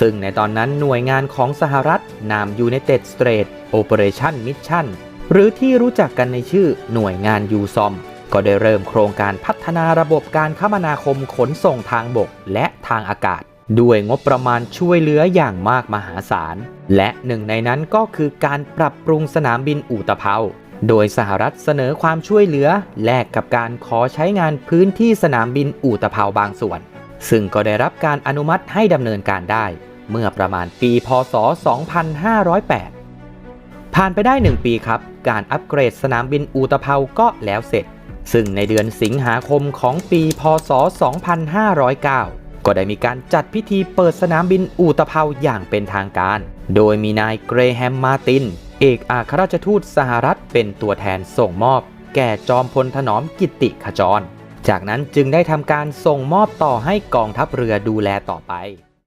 ซึ่งในตอนนั้นหน่วยงานของสหรัฐนาม United States Operation Mission หรือที่รู้จักกันในชื่อหน่วยงานยูซอมก็ได้เริ่มโครงการพัฒนาระบบการคมนาคมขนส่งทางบกและทางอากาศ ด้วยงบประมาณช่วยเหลืออย่างมากมหาศาล และหนึ่งในนั้นก็คือการปรับปรุงสนามบินอูตะเภาโดยสหรัฐเสนอความช่วยเหลือ แลกกับการขอใช้งานพื้นที่สนามบินอูตะเภาบางส่วน ซึ่งก็ได้รับการอนุมัติให้ดำเนินการได้ เมื่อประมาณปีพศ 2508 ผ่านไปได้ 1 ปีครับ การอัปเกรดสนามบินอูตะเภาก็แล้วเสร็จ ซึ่งในเดือนสิงหาคมของปีพศ 2509 ก็ได้มีการจัดพิธีเปิดสนามบินอูตะเภาอย่างเป็นทางการ โดยมีนายเกรแฮมมาติน เอกอัครราชทูตสหรัฐเป็นตัวแทนส่งมอบ แก่จอมพลถนอมกิติขจร จากนั้นจึงได้ทำการส่งมอบต่อให้กองทัพเรือดูแลต่อไป